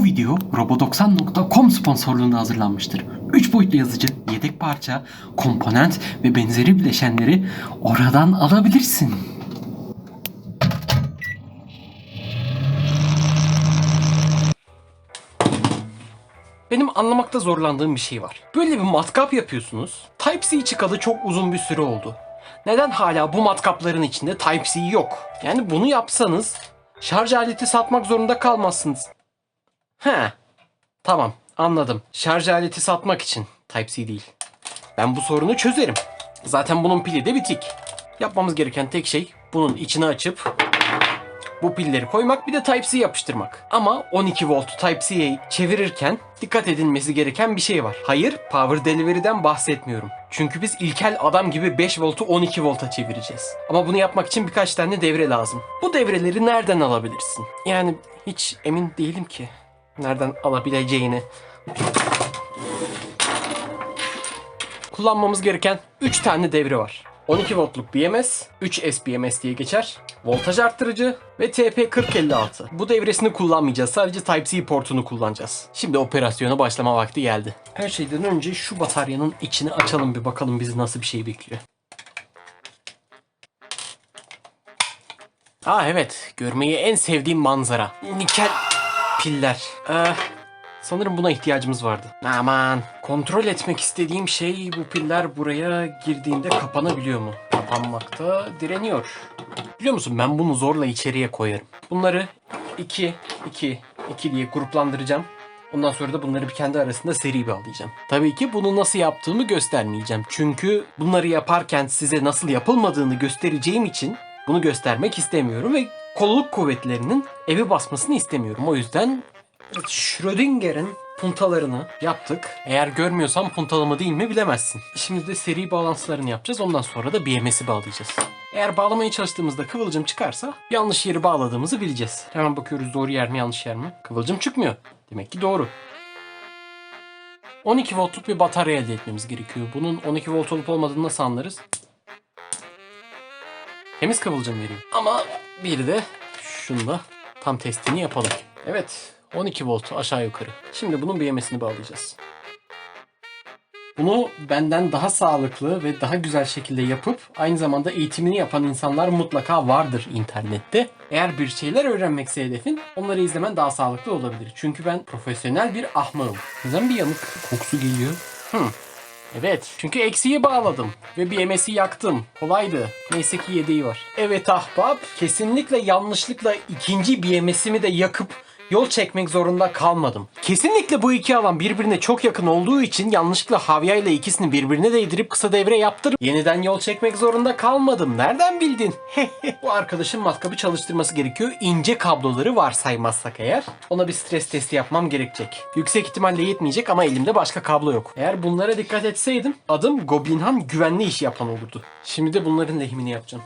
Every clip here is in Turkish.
Bu video Robo90.com sponsorluğunda hazırlanmıştır. 3 boyutlu yazıcı, yedek parça, komponent ve benzeri bileşenleri oradan alabilirsin. Benim anlamakta zorlandığım bir şey var. Böyle bir matkap yapıyorsunuz. Type-C çıkalı çok uzun bir süre oldu. Neden hala bu matkapların içinde Type-C yok? Yani bunu yapsanız şarj aleti satmak zorunda kalmazsınız. He. Tamam anladım. Şarj aleti satmak için Type-C değil. Ben bu sorunu çözerim. Zaten bunun pili de bitik. Yapmamız gereken tek şey bunun içini açıp bu pilleri koymak bir de Type-C yapıştırmak. Ama 12 volt Type-C'ye çevirirken dikkat edilmesi gereken bir şey var. Hayır, Power Delivery'den bahsetmiyorum. Çünkü biz ilkel adam gibi 5 voltu 12 volta çevireceğiz. Ama bunu yapmak için birkaç tane devre lazım. Bu devreleri nereden alabilirsin? Yani hiç emin değilim ki nereden alabileceğini. Kullanmamız gereken 3 tane devre var. 12 voltluk BMS, 3 SBMS diye geçer, voltaj arttırıcı ve TP4056. Bu devresini kullanmayacağız. Sadece Type-C portunu kullanacağız. Şimdi operasyona başlama vakti geldi. Her şeyden önce şu bataryanın içini açalım bir bakalım bizi nasıl bir şey bekliyor. Aa evet, görmeyi en sevdiğim manzara. Nikel piller. Ee, sanırım buna ihtiyacımız vardı. Aman, kontrol etmek istediğim şey bu piller buraya girdiğinde kapanabiliyor mu? Kapanmakta direniyor. Biliyor musun ben bunu zorla içeriye koyarım. Bunları 2, 2, 2 diye gruplandıracağım. Ondan sonra da bunları bir kendi arasında seri bağlayacağım. Tabii ki bunu nasıl yaptığımı göstermeyeceğim. Çünkü bunları yaparken size nasıl yapılmadığını göstereceğim için bunu göstermek istemiyorum ve kolluk kuvvetlerinin evi basmasını istemiyorum. O yüzden Schrödinger'in puntalarını yaptık. Eğer görmüyorsan puntalı değil mi bilemezsin. Şimdi de seri bağlantılarını yapacağız. Ondan sonra da BMS'i bağlayacağız. Eğer bağlamaya çalıştığımızda kıvılcım çıkarsa yanlış yeri bağladığımızı bileceğiz. Hemen bakıyoruz doğru yer mi yanlış yer mi? Kıvılcım çıkmıyor. Demek ki doğru. 12 voltluk bir batarya elde etmemiz gerekiyor. Bunun 12 volt olup olmadığını nasıl anlarız? Temiz kıvılcım veriyor. Ama bir de şunda tam testini yapalım. Evet 12 volt aşağı yukarı. Şimdi bunun BMS'ini bağlayacağız. Bunu benden daha sağlıklı ve daha güzel şekilde yapıp aynı zamanda eğitimini yapan insanlar mutlaka vardır internette. Eğer bir şeyler öğrenmekse hedefin onları izlemen daha sağlıklı olabilir. Çünkü ben profesyonel bir ahmağım. Neden bir yanık kokusu geliyor? Hmm. Evet. Çünkü eksiği bağladım. Ve BMS'i yaktım. Kolaydı. Neyse ki yedeği var. Evet ahbap. Kesinlikle yanlışlıkla ikinci BMS'imi de yakıp yol çekmek zorunda kalmadım. Kesinlikle bu iki alan birbirine çok yakın olduğu için yanlışlıkla Havya ile ikisini birbirine değdirip kısa devre yaptırıp yeniden yol çekmek zorunda kalmadım. Nereden bildin? bu arkadaşın matkabı çalıştırması gerekiyor. İnce kabloları varsaymazsak eğer. Ona bir stres testi yapmam gerekecek. Yüksek ihtimalle yetmeyecek ama elimde başka kablo yok. Eğer bunlara dikkat etseydim adım Goblinhan güvenli iş yapan olurdu. Şimdi de bunların lehimini yapacağım.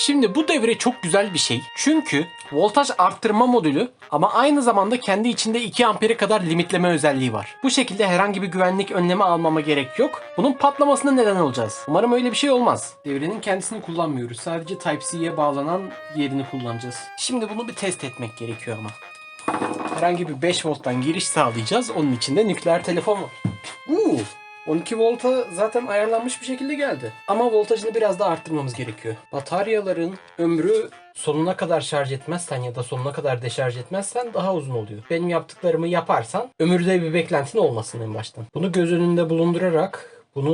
Şimdi bu devre çok güzel bir şey. Çünkü voltaj arttırma modülü ama aynı zamanda kendi içinde 2 ampere kadar limitleme özelliği var. Bu şekilde herhangi bir güvenlik önlemi almama gerek yok. Bunun patlamasına neden olacağız. Umarım öyle bir şey olmaz. Devrenin kendisini kullanmıyoruz. Sadece Type-C'ye bağlanan yerini kullanacağız. Şimdi bunu bir test etmek gerekiyor ama. Herhangi bir 5 volttan giriş sağlayacağız. Onun içinde nükleer telefon var. Uuu 12 volta zaten ayarlanmış bir şekilde geldi. Ama voltajını biraz daha arttırmamız gerekiyor. Bataryaların ömrü sonuna kadar şarj etmezsen ya da sonuna kadar deşarj etmezsen daha uzun oluyor. Benim yaptıklarımı yaparsan ömürde bir beklentin olmasın en baştan. Bunu göz önünde bulundurarak bunu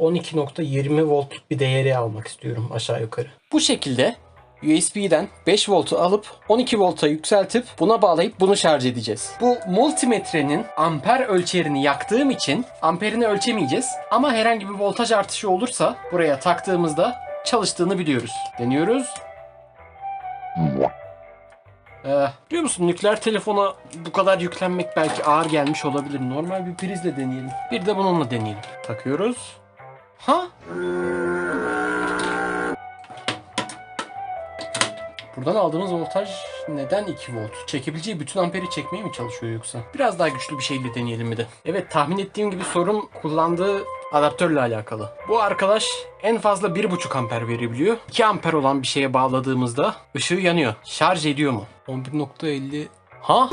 12.20 voltluk bir değeri almak istiyorum aşağı yukarı. Bu şekilde USB'den 5 voltu alıp 12 volta yükseltip buna bağlayıp bunu şarj edeceğiz. Bu multimetrenin amper ölçerini yaktığım için amperini ölçemeyeceğiz. Ama herhangi bir voltaj artışı olursa buraya taktığımızda çalıştığını biliyoruz. Deniyoruz. Ee, biliyor musun nükleer telefona bu kadar yüklenmek belki ağır gelmiş olabilir. Normal bir prizle deneyelim. Bir de bununla deneyelim. Takıyoruz. Ha? Buradan aldığımız voltaj neden 2 volt? Çekebileceği bütün amperi çekmeye mi çalışıyor yoksa? Biraz daha güçlü bir şeyle deneyelim bir de. Evet tahmin ettiğim gibi sorun kullandığı adaptörle alakalı. Bu arkadaş en fazla 1.5 amper verebiliyor. 2 amper olan bir şeye bağladığımızda ışığı yanıyor. Şarj ediyor mu? 11.50 Ha?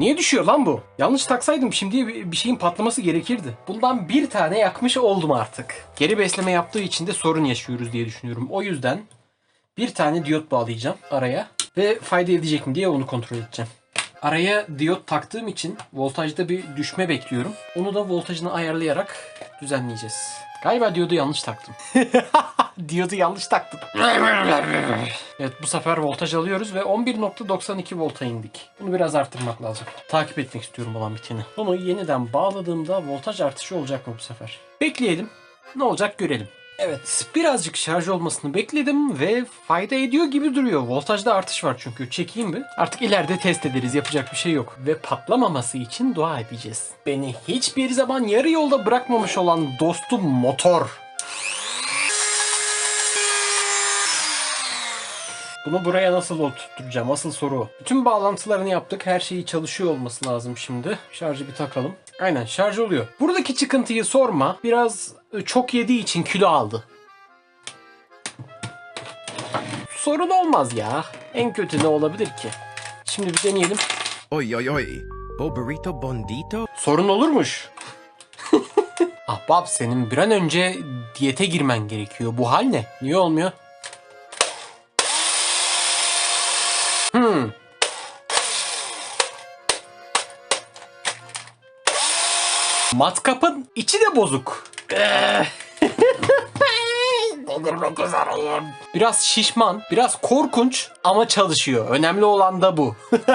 Niye düşüyor lan bu? Yanlış taksaydım şimdi bir bir şeyin patlaması gerekirdi. Bundan bir tane yakmış oldum artık. Geri besleme yaptığı için de sorun yaşıyoruz diye düşünüyorum. O yüzden bir tane diyot bağlayacağım araya ve fayda edecek mi diye onu kontrol edeceğim. Araya diyot taktığım için voltajda bir düşme bekliyorum. Onu da voltajını ayarlayarak düzenleyeceğiz. Galiba diyodu yanlış taktım. diyodu yanlış taktım. evet bu sefer voltaj alıyoruz ve 11.92 volta indik. Bunu biraz arttırmak lazım. Takip etmek istiyorum olan biteni. Bunu yeniden bağladığımda voltaj artışı olacak mı bu sefer? Bekleyelim. Ne olacak görelim. Evet, birazcık şarj olmasını bekledim ve fayda ediyor gibi duruyor. Voltajda artış var çünkü. Çekeyim bir. Artık ileride test ederiz. Yapacak bir şey yok. Ve patlamaması için dua edeceğiz. Beni hiçbir zaman yarı yolda bırakmamış olan dostum motor. Bunu buraya nasıl oturtacağım? Asıl soru. Bütün bağlantılarını yaptık. Her şeyi çalışıyor olması lazım şimdi. Şarjı bir takalım. Aynen şarj oluyor. Buradaki çıkıntıyı sorma. Biraz çok yediği için kilo aldı. Sorun olmaz ya. En kötü ne olabilir ki? Şimdi bir deneyelim. Oi, oi, oi. Bo burrito bondito? Sorun olurmuş. Ahbap senin bir an önce diyete girmen gerekiyor. Bu hal ne? Niye olmuyor? Matkapın içi de bozuk. Biraz şişman, biraz korkunç ama çalışıyor. Önemli olan da bu.